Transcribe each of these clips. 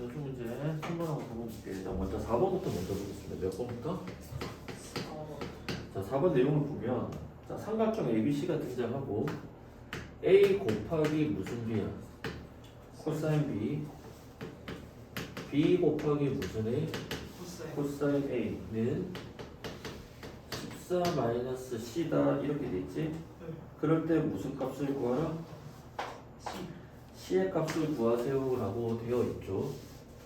연수 문제 3번하고 4번 볼게요. 자, 먼저 4번부터 먼저 보겠습니다. 몇 번부터? 자, 4번 내용을 보면 자, 삼각형 ABC가 등장하고 A 곱하기 무슨 B야? 코사인 B B 곱하기 무슨 A? 코사인 A는 14 마이너스 C다 이렇게 돼 있지? 그럴 때 무슨 값을 구하라? C의 값을 구하세요라고 되어 있죠.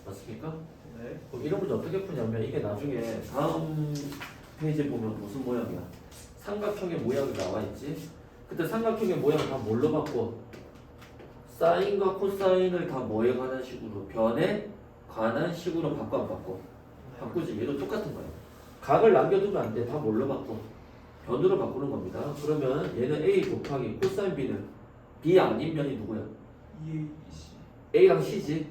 맞습니까? 네. 그럼 이런 문제 어떻게 푸냐면 이게 나중에 다음 페이지에 보면 무슨 모양이야? 삼각형의 모양이 나와 있지. 그때 삼각형의 모양 다 뭘로 바꿔? 사인과 코사인을 다 뭐에 관한 식으로 변에 관한 식으로 바꿔 안 바꿔? 바꾸지. 얘도 똑같은 거야. 각을 남겨두면 안 돼. 다 뭘로 바꿔? 변으로 바꾸는 겁니다. 그러면 얘는 a 곱하기 코사인 b는 b 아닌 면이 누구야? E a랑 c지.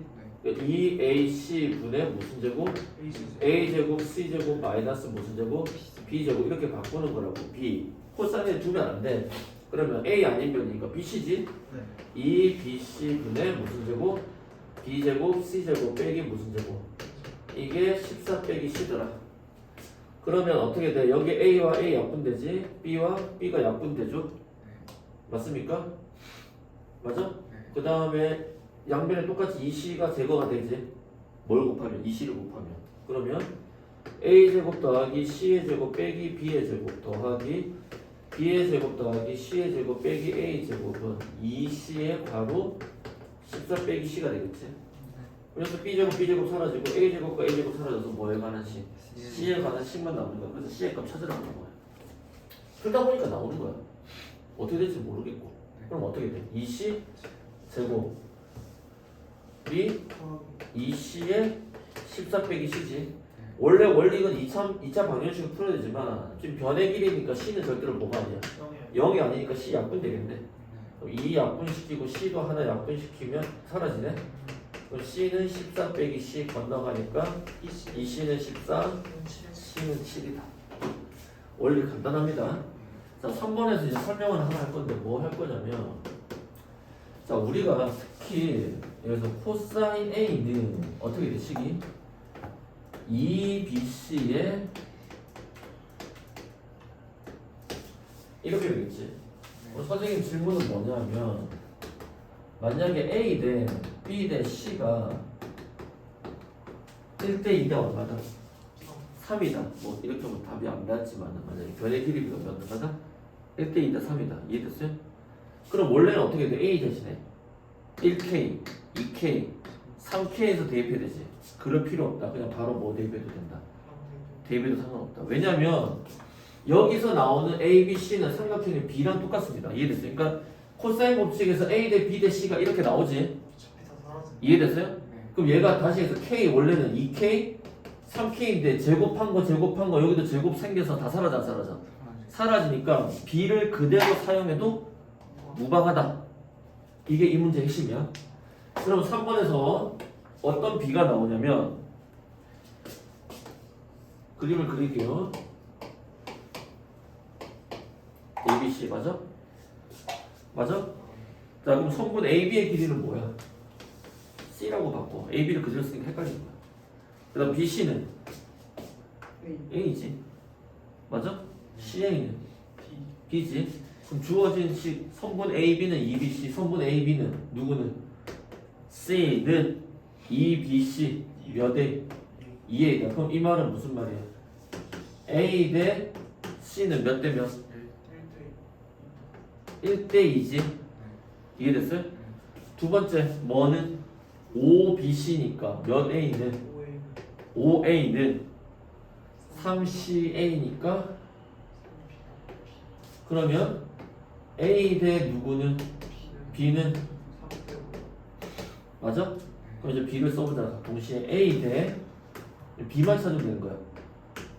2ac 분의 무슨 제곱? A C a 제곱 c 제곱 마이너스 무슨 제곱? b 제곱 이렇게 바꾸는 거라고. b 코사인에 두면 안 돼. 그러면 a 아닌 면이니까 bc지. 네. 2bc 분의 무슨 제곱? b 제곱 c 제곱 빼기 무슨 제곱? 이게 14 빼기 c더라. 그러면 어떻게 돼? 여기 a와 a 약분되지? b와 b가 약분되죠? 맞습니까? 맞아? 그 다음에 양변에 똑같이 2c가 제거가 되지? 뭘 곱하면? 2c를 곱하면. 그러면 a 제곱 더하기 c의 제곱 빼기 b의 제곱 더하기 b의 제곱 더하기 c의 제곱 빼기 a 제곱은 2c의 괄호 14 빼기 c가 되겠지? 그래서 b 제곱 b 제곱 사라지고 a 제곱과 a 제곱 사라져서 뭐에 관한 c? c에 관한 c만 남는 거야. 그래서 c의 값 찾으라는 거야. 풀다 보니까 나오는 거야. 어떻게 될지 모르겠고. 그럼 어떻게 돼? 2c 제곱 b 2c의 14 빼기 c지. 원래 원리는 2차, 2차 방정식을 풀어야 되지만 지금 변의 길이니까 c는 절대로 뭐가 아니야. 0이 아니니까 c 약분 되겠네. 그럼 2 약분시키고 c도 하나 약분시키면 사라지네. c는 14 빼기 c 건너가니까 E C 2c는 14, c는 7이다. 원리 간단합니다. 자, 3번에서 이제 설명을 하나 할 건데 뭐 할 거냐면 자, 우리가 특히 여기서 코사인 A는 어떻게 돼, 식이? 2BC에 이렇게 되겠지. 우리 선생님 질문은 뭐냐면 만약에 A 대 B 대 C가 1대 2대 얼마다? 3이다. 뭐 이렇게 하면 답이 안 나왔지만 만약에 변의 길이가 몇 얼마다? 1대 2대 3이다. 이해됐어요? 그럼 원래는 어떻게 돼? A 대신에 1K, 2K, 3K에서 대입해야 되지. 그럴 필요 없다. 그냥 바로 뭐 대입해도 된다. 대입해도 상관없다. 왜냐면 여기서 나오는 A, B, C는 삼각형의 B랑 똑같습니다. 이해됐어요? 그러니까 코사인 법칙에서 A 대 B 대 C가 이렇게 나오지. 이해됐어요? 그럼 얘가 다시 해서 K 원래는 2K, 3K인데 제곱한 거 제곱한 거 여기도 제곱 생겨서 다 사라져 안 사라져? 사라지니까 B를 그대로 사용해도 무방하다. 이게 이 문제의 핵심이야. 그럼 3번에서 어떤 B가 나오냐면 그림을 그릴게요. ABC 맞아? 맞아? 자 그럼 성분 AB의 길이는 뭐야? C라고 바꿔. AB를 그대로 쓰니까 헷갈리는 거야. 그 다음 BC는 A지. 맞아? CA는 B지. 그럼 주어진 식 성분 AB는 2BC, 성분 AB는 누구는 C는 2BC 몇 A? 2A다. 그럼 이 말은 무슨 말이야? A 대 C는 몇 대 몇? 1대 2지. 이해됐어요? 두 번째 뭐는 5BC니까 몇 A는 5A는 3CA니까 그러면 A 대 누구는 B는 맞아? 그럼 이제 B를 써보자. 동시에 A 대 B만 찾으면 되는 거야.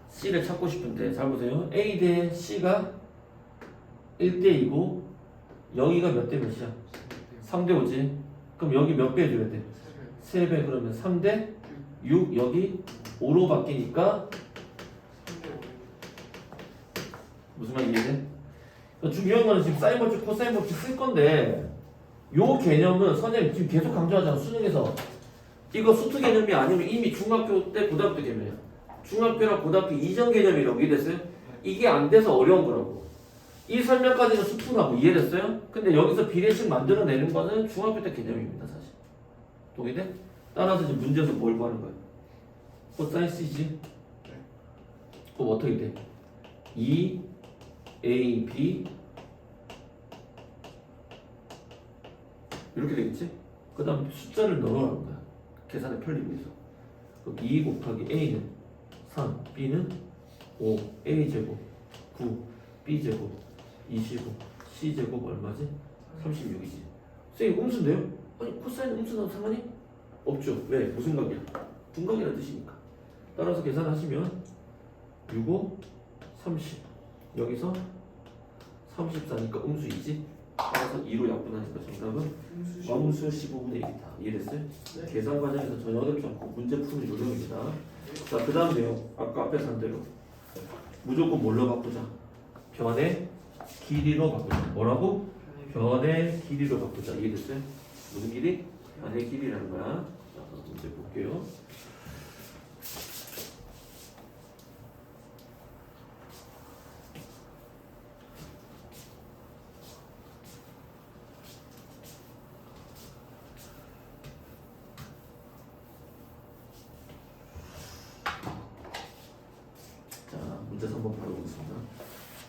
C를 찾고 싶은데 잘 보세요. A 대 C가 1대 2고 여기가 몇 대 몇이야? 3대 5지. 그럼 여기 몇 배 해줘야 돼? 3배 그러면 3대 6 여기 5로 바뀌니까 무슨 말 이해돼? 그러니까 중요한 거는 지금 사인 법칙, 코사인 법칙 쓸 건데 요 개념은 선생님 지금 계속 강조하잖아 수능에서 이거 수트 개념이 아니면 이미 중학교 때 고등학교 개념이야. 중학교랑 고등학교 이전 개념이라고 이해됐어요? 이게 안 돼서 어려운 거라고. 이 설명까지는 수트라고 이해됐어요? 근데 여기서 비례식 만들어내는 거는 중학교 때 개념입니다, 사실. 동의돼? 따라서 지금 문제에서 뭘 구하는 거야? 코사인 C지? 그럼 어떻게 돼? 2 A, B 이렇게 되겠지? 그 다음 숫자를 넣어라는 거야. 계산의 편리를 위해서. 그럼 2 곱하기 A는 3, B는 5, A제곱 9, B제곱 25, C제곱 얼마지? 36이지. 쌤이 음수인데요? 아니 코사인 음수는 상관이 없죠. 왜? 무슨 각이야? 분각이라는 뜻이니까. 따라서 계산하시면 6, 5, 30 여기서 34니까 음수이지? 따라서 2로 약분하니까 정답은 음수 15분의 1이다. 이해됐어요? 계산 과정에서 전혀 어렵지 않고 문제 푸는 요령입니다. 자, 그 다음 내용. 아까 앞에서 한 대로. 무조건 뭘로 바꾸자? 변의 길이로 바꾸자. 뭐라고? 변의 길이로 바꾸자. 이해됐어요? 무슨 길이? 변의 길이라는 거야. 자, 문제 볼게요. 자, 문제 3번 바로 보겠습니다.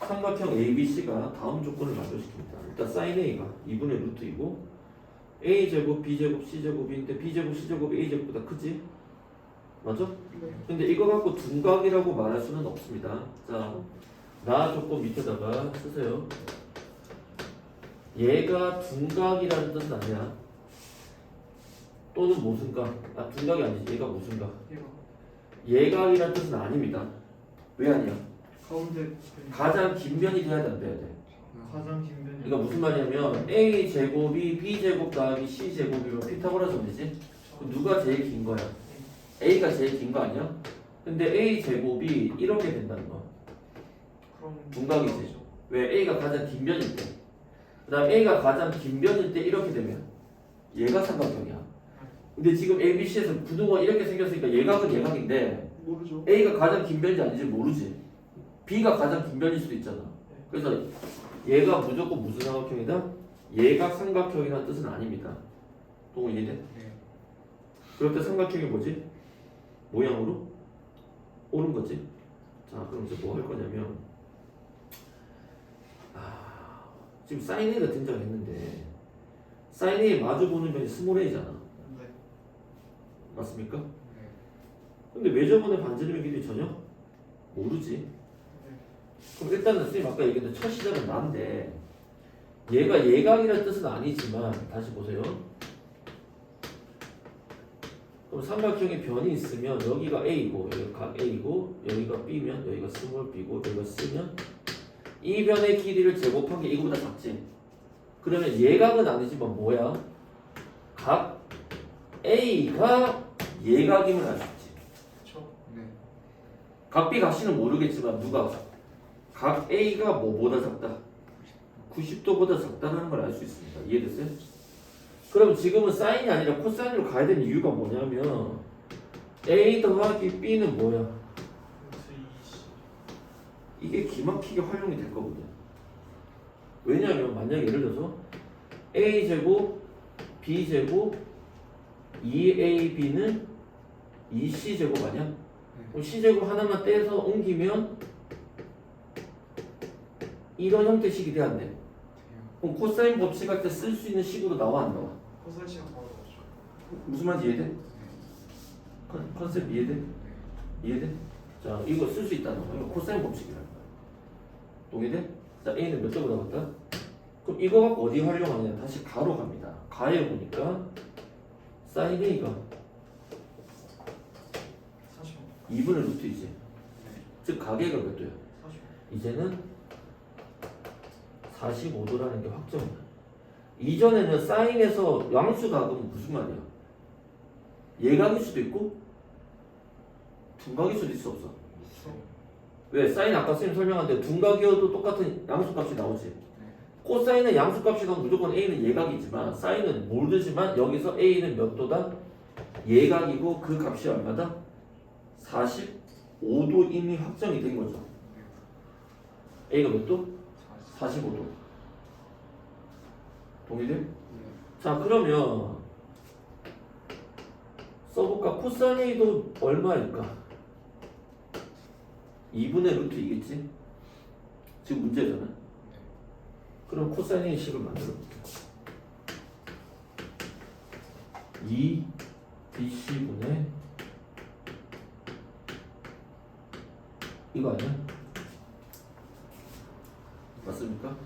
삼각형 ABC가 다음 조건을 만족시킵니다. 일단 sin A가 2분의 루트이고 A 제곱, B 제곱, C 제곱인데 B 제곱, C 제곱이 A 제곱보다 크지? 맞아? 근데 이거 갖고 둔각이라고 말할 수는 없습니다. 자, 나 조건 밑에다가 쓰세요. 얘가 둔각이라는 뜻은 아니야. 또는 모순각. 아, 둔각이 아니지. 얘가 모순각. 예각이라는 뜻은 아닙니다. 왜 아니야? 가운데 가장 긴 면이 돼야 돼, 안 돼야 돼? 가장 긴 면이 그러니까 무슨 말이냐면 A 제곱이 B 제곱 더하기 C 제곱이면 피타고라스? 그럼 누가 제일 긴 거야? A가 제일 긴 거 아니야? 근데 A 제곱이 이렇게 된다는 거. 그럼 둔각이지. 왜 A가 가장 긴 면일 때. 그다음 A가 가장 긴 면일 때 이렇게 되면 얘가 삼각형이야. 근데 지금 A, B, C에서 부등호 이렇게 생겼으니까 예각은 예각인데 모르죠. A가 가장 긴 변인지 아닌지 모르지. B가 가장 긴 변일 수도 있잖아. 그래서 얘가 무조건 무슨 삼각형이다? 얘가 삼각형이라는 뜻은 아닙니다. 동호 이해돼? 네. 그럴 때 삼각형이 뭐지? 모양으로 오는 거지. 자, 그럼 이제 뭐 할 거냐면 아, 지금 사인 A가 등장했는데 사인 A 마주 보는 면이 스몰 A잖아. 네. 맞습니까? 네. 근데 왜 저번에 반지름의 길이 전혀 모르지? 그럼 일단은 선생님 아까 얘기했던 첫 시작은 난데 얘가 예각이라는 뜻은 아니지만 다시 보세요. 그럼 삼각형에 변이 있으면 여기가 A고 여기가 각 A고 여기가 B면 여기가 스몰 B고 여기가 C면 이 변의 길이를 제곱한 게 이거보다 작지. 그러면 예각은 아니지만 뭐야? 각 A가 예각임을 알 수 있지. 그렇죠. 네. 각 B 각 C는 모르겠지만 누가 각 A가 뭐보다 작다 90도보다 작다는 걸 알 수 있습니다 이해됐어요? 그럼 지금은 사인이 아니라 코사인으로 가야 되는 이유가 뭐냐면 A 더하기 B는 뭐야? 루트 20. 이게 기막히게 활용이 될 거거든 왜냐하면 만약에 예를 들어서 A제곱 B제곱 2AB는 2C제곱 아니야? 그럼 C제곱 하나만 떼서 옮기면 이런 형태 식이 돼야 돼. 그럼 코사인 법칙 할 때 쓸 수 있는 식으로 나와 안 나와? 코사인 시간 바로 나오죠. 무슨 말인지 이해돼? 컨, 컨셉 이해돼? 이해돼? 자 이거 쓸 수 있다는 거야. 이거 코사인 법칙이라는 거야. 동의돼? 자 A는 몇 점으로 나갔다? 그럼 이거 갖고 어디 활용하느냐? 다시 가로 갑니다. 가에 보니까 사인 A가 45. 2분의 루트이지. 네. 즉 가계가 몇 도야? 45. 이제는 45도라는 게 확정이야. 이전에는 사인에서 양수각은 무슨 말이야? 예각일 수도 있고 둔각일 수도 있어 없어. 왜? 사인 아까 선생님 설명한데 둔각이어도 똑같은 양수값이 나오지. 코사인은 양수값이 나오면 무조건 A는 예각이지만 사인은 모르지만 여기서 A는 몇 도다? 예각이고 그 값이 얼마다? 45도 이미 확정이 된 거죠. A가 몇 도? 45도. 동의돼? 자 그러면 써볼까? 코사인 A도 얼마일까? 2분의 루트 이겠지? 지금 문제잖아. 그럼 코사인 A 식을 만들어 볼게요. 2 BC분의 이거 아니야? 맞습니까?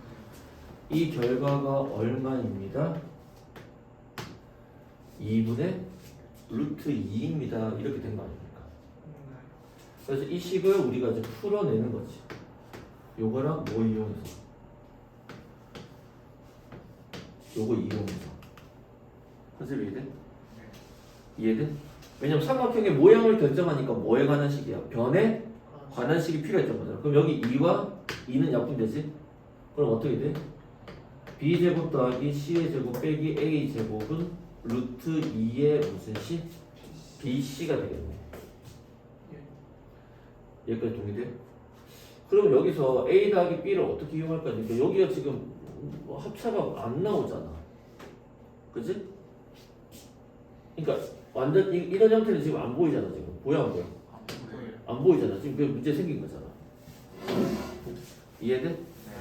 이 결과가 얼마입니다? 2분의 루트 2입니다. 이렇게 된 거 아닙니까? 그래서 이 식을 우리가 이제 풀어내는 거지. 요거랑 뭐 이용해서? 요거 이용해서. 컨셉 이해돼? 이해돼? 왜냐면 삼각형의 모양을 결정하니까 뭐에 관한 식이야? 변에 관한 식이 필요했던 거잖아. 그럼 여기 2와 2는 약분되지? 그럼 어떻게 돼? b제곱 더하기 c의 제곱 빼기 a 제곱은 루트 2의 무슨 식? bc가 되겠네. 여기까지 동의돼? 그럼 여기서 a 더하기 b를 어떻게 이용할 거니까 여기가 지금 뭐 합차가 안 나오잖아. 그지? 그러니까 완전 이- 이런 형태는 지금 안 보이잖아 지금 보여 안 보여? 안 보이잖아 지금 그 문제 생긴 거잖아. 이해돼?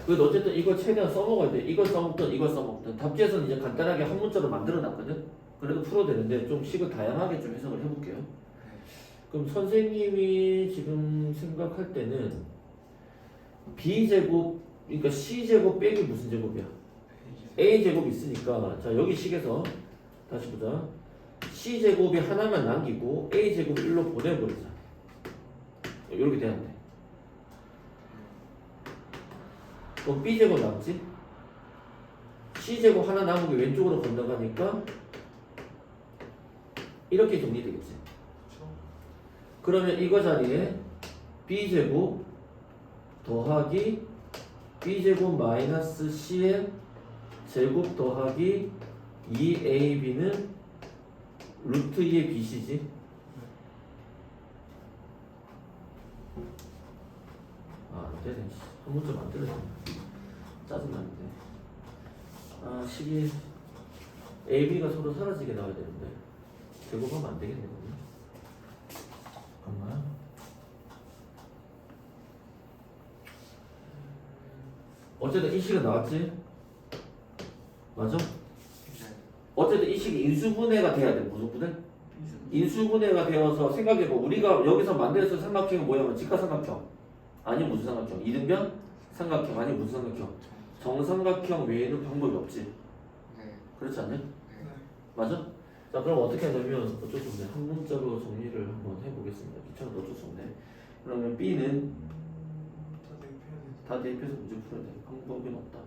그래도 어쨌든 이걸 최대한 써먹어야 돼. 이걸 써먹든 이걸 써먹든 답지에서는 이제 간단하게 한 문자로 만들어놨거든. 그래도 풀어도 되는데 좀 식을 다양하게 좀 해석을 해볼게요. 그럼 선생님이 지금 생각할 때는 b 제곱 그러니까 c 제곱 빼기 무슨 제곱이야? a 제곱 있으니까 자 여기 식에서 다시 보자. c 제곱이 하나만 남기고 a 제곱 1로 보내버리자. 이렇게 돼야 돼. 그럼 b 제곱 남지? c 제곱 하나 남은 게 왼쪽으로 건너가니까 이렇게 정리되겠지. 그러면 이거 자리에 b제곱 더하기 b제곱 마이너스 c의 제곱 더하기 2ab는 루트 2의 bc지 아 안 되네 한 문자 만들어야 돼 짜증나는데 아 식이 ab가 서로 사라지게 나와야 되는데 제곱하면 안 되겠네. 잠깐만 어쨌든 이 식은 나왔지? 맞아? 어쨌든 이 식이 인수분해가 돼야 돼 무슨 분해? 인수분해가 되어서 생각해봐 우리가 여기서 만들어서 삼각형의 모양은 직각삼각형 아니 무슨 삼각형? 이등변? 삼각형. 아니 무슨 삼각형? 정삼각형 외에는 방법이 없지. 그렇지 않냐? 맞아? 자 그럼 어떻게 하냐면 어쩔 수 없네. 한 문자로 정리를 한번 해보겠습니다. 귀찮아도 어쩔 수 없네. 그러면 B는? 다 대입해서 문제 풀어야 돼. 방법은 없다.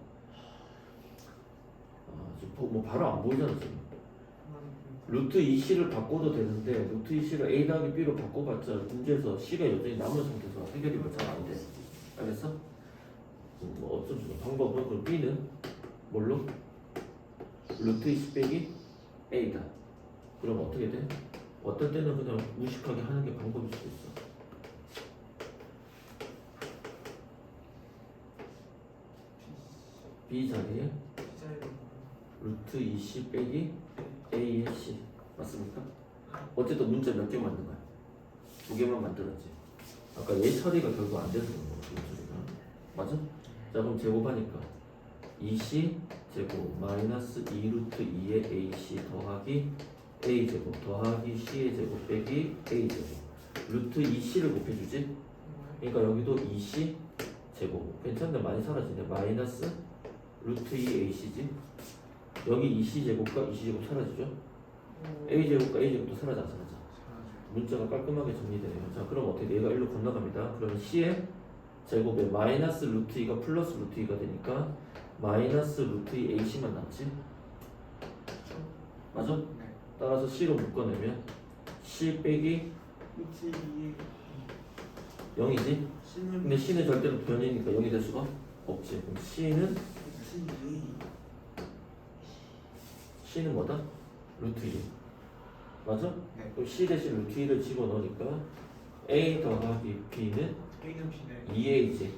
아 지금 보- 뭐 바로 안 보이잖아 지금 루트 2C를 바꿔도 되는데 루트 2C를 A 더하기 B로 바꿔봤자 문제에서 C가 여전히 남은 상태에서 해결이 잘안 돼. 알겠어? 음, 뭐 어쩔 수 없어. 방법은 그럼 B는 뭘로? 루트 2C 빼기 A다. 그럼 어떻게 돼? 어떨 때는 그냥 무식하게 하는 게 방법일 수도 있어. B 자리에 루트 2C 빼기 A의 C 맞습니까? 어쨌든 문자 몇 개 만든 거야? 두 개만 만들었지. 아까 얘 처리가 결국 안 돼서 그런 거야. 얘 처리가 맞아? 자 그럼 제곱하니까 2C 제곱 마이너스 2루트 2의 AC 더하기 A 제곱 더하기 C의 제곱 빼기 A 제곱 루트 2C를 곱해주지? 그러니까 여기도 2C 제곱 괜찮네 많이 사라지네 마이너스 루트 2 AC지 여기 2C 제곱과 2C 제곱 사라지죠? A 제곱과 A 제곱도 사라져 안 사라져? 문자가 깔끔하게 정리되네요. 자, 그럼 어떻게 돼? 얘가 1로 건너갑니다. 그러면 C의 제곱에 마이너스 루트 2가 플러스 루트 2가 되니까 마이너스 루트 2 AC만 남지? 맞아? 따라서 C로 묶어내면 C 빼기 0이지? 근데 C는 절대로 변이니까 0이 될 수가 없지. 그럼 C는 C는 뭐다? 루트 2. 맞아? 네. 그럼 C 대신 루트 2를 집어넣으니까 A 더하기 B는 A는 B네 2A지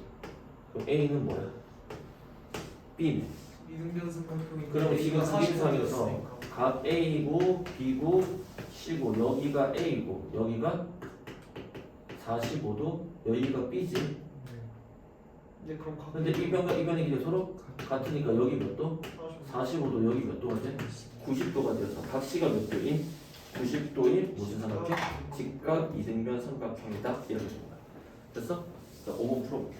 그럼 A는 뭐야? B네 이등변 삼각형이 그럼 지금 그림상에서 각 A고 B고 C고 여기가 A고 여기가 45도 여기가 B지 네 그럼 각 근데 이 변과 이 변의 길이 서로 같으니까 여기 몇 도? 45도 여기 몇 도가 돼? 90도가 되어서 각 C가 몇 도인? 90도인 무슨 삼각형? 직각 이등변 삼각형이다 이렇게 됩니다 됐어? 자 5번 풀어볼게